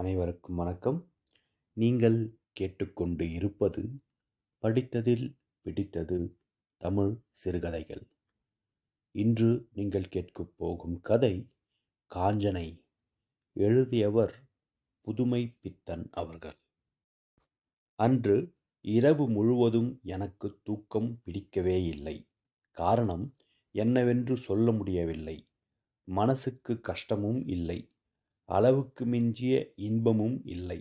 அனைவருக்கும் வணக்கம். நீங்கள் கேட்டுக்கொண்டு இருப்பது படித்ததில் பிடித்தது தமிழ் சிறுகதைகள். இன்று நீங்கள் கேட்கப் போகும் கதை காஞ்சனை எழுதியவர் புதுமை பித்தன் அவர்கள். அன்று இரவு முழுவதும் எனக்கு தூக்கம் பிடிக்கவே இல்லை. காரணம் என்னவென்று சொல்ல முடியவில்லை. மனசுக்கு கஷ்டமும் இல்லை. அளவுக்கு மிஞ்சிய இன்பமும் இல்லை.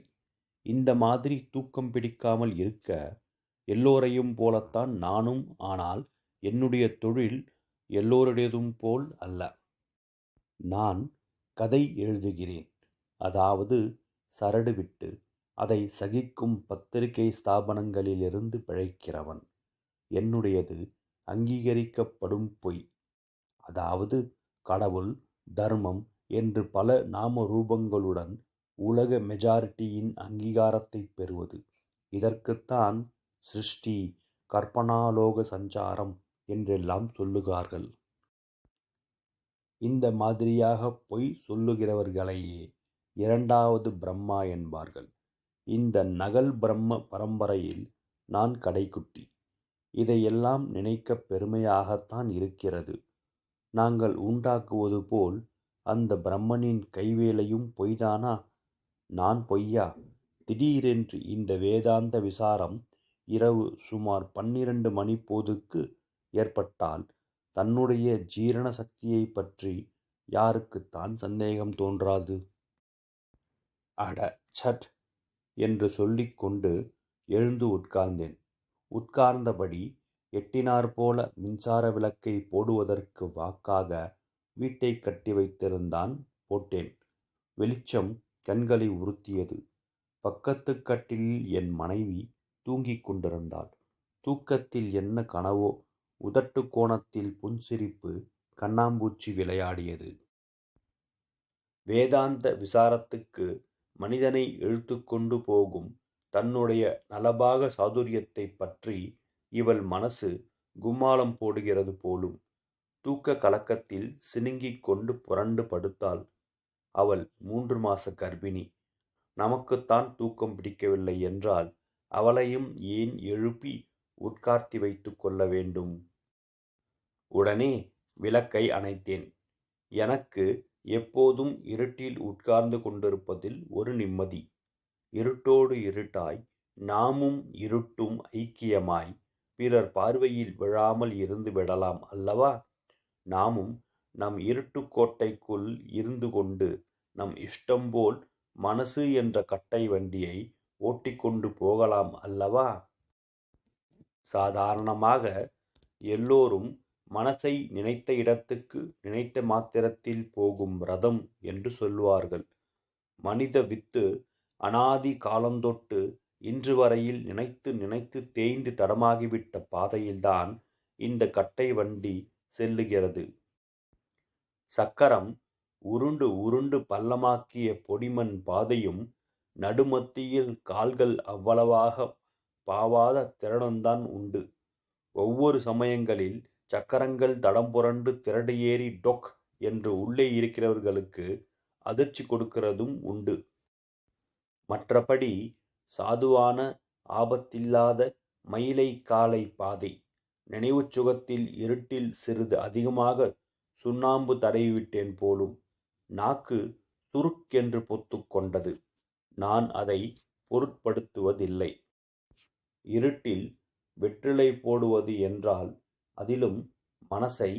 இந்த மாதிரி தூக்கம் பிடிக்காமல் இருக்க எல்லோரையும் போலத்தான் நானும் ஆனால் என்னுடைய தொழில் எல்லோருடையதும் போல் அல்ல. நான் கதை எழுதுகிறேன். அதாவது சரடு விட்டு அதை சகிக்கும் பத்திரிகை ஸ்தாபனங்களிலிருந்து பிழைக்கிறவன். என்னுடையது அங்கீகரிக்கப்படும் பொய். அதாவது கடவுள் தர்மம் என்று பல நாம ரூபங்களுடன் உலக மெஜாரிட்டியின் அங்கீகாரத்தை பெறுவது. இதற்குத்தான் சிருஷ்டி கற்பனாலோக சஞ்சாரம் என்றெல்லாம் சொல்லுகிறார்கள் இந்த மாதிரியாக பொய் சொல்லுகிறவர்களையே இரண்டாவது பிரம்மா என்பார்கள். இந்த நகல் பிரம்ம பரம்பரையில் நான் கடைக்குட்டி. இதையெல்லாம் நினைக்க பெருமையாகத்தான் இருக்கிறது. நாங்கள் உண்டாக்குவது போல் அந்த பிரம்மனின் கைவேலையும் பொய்தானா? நான் பொய்யா? திடீரென்று இந்த வேதாந்த விசாரம் இரவு சுமார் பன்னிரண்டு மணி போதுக்கு ஏற்பட்டால் தன்னுடைய ஜீரண சக்தியை பற்றி யாருக்குத்தான் சந்தேகம் தோன்றாது? அட சட்! என்று சொல்லிக்கொண்டு எழுந்து உட்கார்ந்தேன். உட்கார்ந்தபடி எட்டினார் போல மின்சார விளக்கை போடுவதற்கு வாக்காக வீட்டை கட்டி வைத்திருந்தான் போட்டேன். வெளிச்சம் கண்களை உறுத்தியது. பக்கத்து கட்டிலில் என் மனைவி தூங்கிக் கொண்டிருந்தாள். தூக்கத்தில் என்ன கனவோ உதட்டு கோணத்தில் புன்சிரிப்பு கண்ணாம்பூச்சி விளையாடியது. வேதாந்த விசாரத்துக்கு மனிதனை இழுத்துக்கொண்டு போகும் தன்னுடைய நலபாக சாதுரியத்தை பற்றி இவள் மனசு கும்மாளம் போடுகிறது போலும் தூக்க கலக்கத்தில் சினுங்கிக் கொண்டு புரண்டு படுத்தாள் அவள் மூன்று மாச கர்ப்பிணி. நமக்குத்தான் தூக்கம் பிடிக்கவில்லை என்றால் அவளையும் ஏன் எழுப்பி உட்கார்த்தி வைத்து கொள்ள வேண்டும்? உடனே விளக்கை அணைத்தேன். எனக்கு எப்போதும் இருட்டில் உட்கார்ந்து கொண்டிருப்பதில் ஒரு நிம்மதி. இருட்டோடு இருட்டாய் நாமும் இருட்டும் ஐக்கியமாய் பிறர் பார்வையில் விழாமல் இருந்து விடலாம் அல்லவா? நாமும் நம் இருட்டுக்கோட்டைக்குள் இருந்து கொண்டு நம் இஷ்டம்போல் மனசு என்ற கட்டை வண்டியை ஓட்டிக்கொண்டு போகலாம் அல்லவா? சாதாரணமாக எல்லோரும் மனசை நினைத்த இடத்துக்கு நினைத்த மாத்திரத்தில் போகும் ரதம் என்று சொல்வார்கள் மனித வித்து அனாதி காலந்தொட்டு இன்று வரையில் நினைத்து நினைத்து தேய்ந்து தடமாகிவிட்ட பாதையில்தான் இந்த கட்டை வண்டி செல்லுகிறது. சக்கரம் உருண்டு உருண்டு பள்ளமாக்கிய பொடிமண் பாதையும் நடுமத்தியில் கால்கள் அவ்வளவாக பாவாத திறனும்தான் உண்டு. ஒவ்வொரு சமயங்களில் சக்கரங்கள் தடம் புரண்டு திரடு ஏறி டொக் என்று உள்ளே இருக்கிறவர்களுக்கு அதிர்ச்சி கொடுக்கிறதும் உண்டு. மற்றபடி சாதுவான ஆபத்தில்லாத மயிலை காலை பாதை. நினைவுச் சுகத்தில் இருட்டில் சிறிது அதிகமாக சுண்ணாம்பு தடவிவிட்டேன் போலும் நாக்கு துருக்கென்று பொத்து கொண்டது. நான் அதை பொருட்படுத்துவதில்லை. இருட்டில் வெற்றிலை போடுவது என்றால் அதிலும் மனசை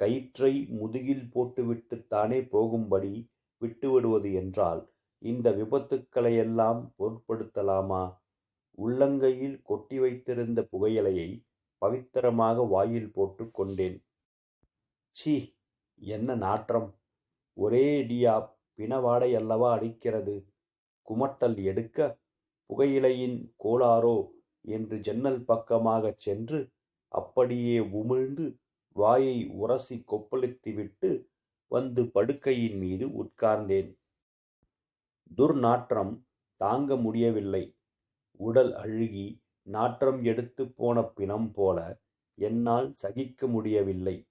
கயிற்றை முதுகில் போட்டுவிட்டுத்தானே போகும்படி விட்டுவிடுவது என்றால் இந்த விபத்துக்களையெல்லாம் பொருட்படுத்தலாமா? உள்ளங்கையில் கொட்டி வைத்திருந்த புகையிலையை பவித்திரமாக வாயில் போட்டு கொண்டேன். சீ என்ன நாற்றம். ஒரேடியா பிணவாடை அல்லவா அடிக்கிறது. குமட்டல் எடுக்க புகையிலையின் கோளாரோ என்று ஜன்னல் பக்கமாகச் சென்று அப்படியே உமிழ்ந்து வாயை உரசி கொப்பளித்துவிட்டு வந்து படுக்கையின் மீது உட்கார்ந்தேன். துர்நாற்றம் தாங்க முடியவில்லை. உடல் அழுகி நாற்றம் எடுத்து போன பிணம் போல என்னால் சகிக்க முடியவில்லை.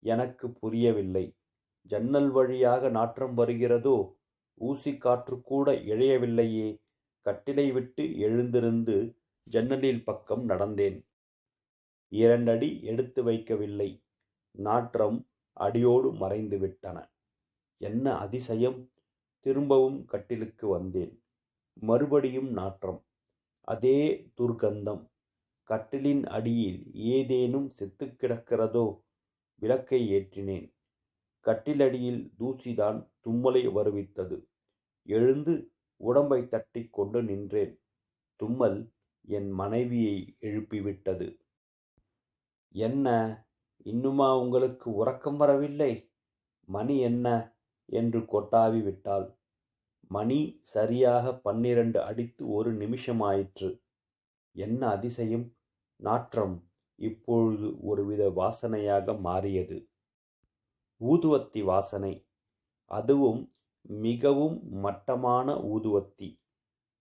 எனக்கு புரியவில்லை. ஜன்னல் வழியாக நாற்றம் வருகிறதோ? ஊசி காற்று கூட இழையவில்லையே. கட்டிலை விட்டு எழுந்திருந்து ஜன்னலில் பக்கம் நடந்தேன். இரண்டடி எடுத்து வைக்கவில்லை. நாற்றம் அடியோடு மறைந்து விட்டன என்ன அதிசயம்? திரும்பவும் கட்டிலுக்கு வந்தேன். மறுபடியும் நாற்றம். அதே துர்க்கந்தம். கட்டிலின் அடியில் ஏதேனும் செத்து கிடக்கிறதோ? விளக்கை ஏற்றினேன். கட்டிலடியில் தூசிதான் தும்மலை வருவித்தது. எழுந்து உடம்பை தட்டி கொண்டு நின்றேன். தும்மல் என் மனைவியை எழுப்பிவிட்டது. என்ன? இன்னுமா உங்களுக்கு உறக்கம் வரவில்லை? மணி என்ன? என்று கொட்டாவி விட்டாள். மணி சரியாக பன்னிரண்டு அடித்து ஒரு நிமிஷமாயிற்று. என்ன அதிசயம்? நாற்றம் இப்பொழுது ஒருவித வாசனையாக மாறியது. ஊதுவத்தி வாசனை. அதுவும் மிகவும் மட்டமான ஊதுவத்தி.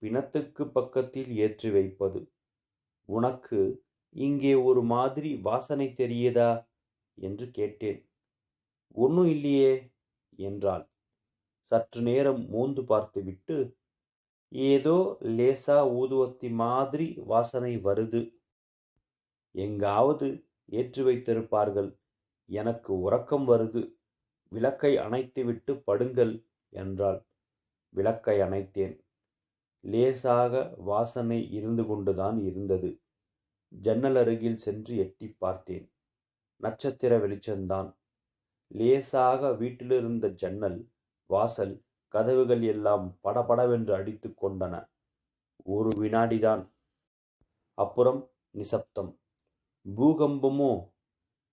பிணத்துக்கு பக்கத்தில் ஏற்றி வைப்பது. உனக்கு இங்கே ஒரு மாதிரி வாசனை தெரியுதா? என்று கேட்டேன். ஒன்றும் இல்லையே என்றாள். சற்று நேரம் மோந்து பார்த்துவிட்டு ஏதோ லேசா ஊதுவத்தி மாதிரி வாசனை வருது. எங்காவது ஏற்றி வைத்திருப்பார்கள். எனக்கு உறக்கம் வருது. விளக்கை அணைத்துவிட்டு படுங்கள் என்றாள். விளக்கை அணைத்தேன். லேசாக வாசனை இருந்து கொண்டுதான் இருந்தது. ஜன்னல் அருகில் சென்று எட்டி பார்த்தேன். நட்சத்திர வெளிச்சம்தான். லேசாக வீட்டிலிருந்த ஜன்னல் வாசல் கதவுகள் எல்லாம் படபடவென்று அடித்து கொண்டன. ஒரு வினாடிதான். அப்புறம் நிசப்தம். பூகம்பமோ?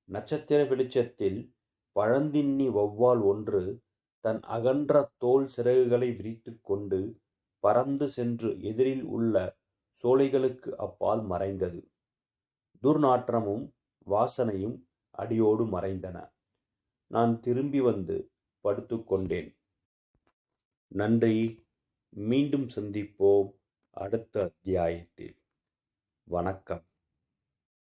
நட்சத்திர வெளிச்சத்தில் பழந்தின்னி வௌவால் ஒன்று தன் அகன்ற தோல் சிறகுகளை விரித்து கொண்டு பறந்து சென்று எதிரில் உள்ள சோலைகளுக்கு அப்பால் மறைந்தது. துர்நாற்றமும் வாசனையும் அடியோடு மறைந்தன. நான் திரும்பி வந்து படுத்துக்கொண்டேன் நன்றி. மீண்டும் சந்திப்போம் அடுத்த அத்தியாயத்தில். வணக்கம்.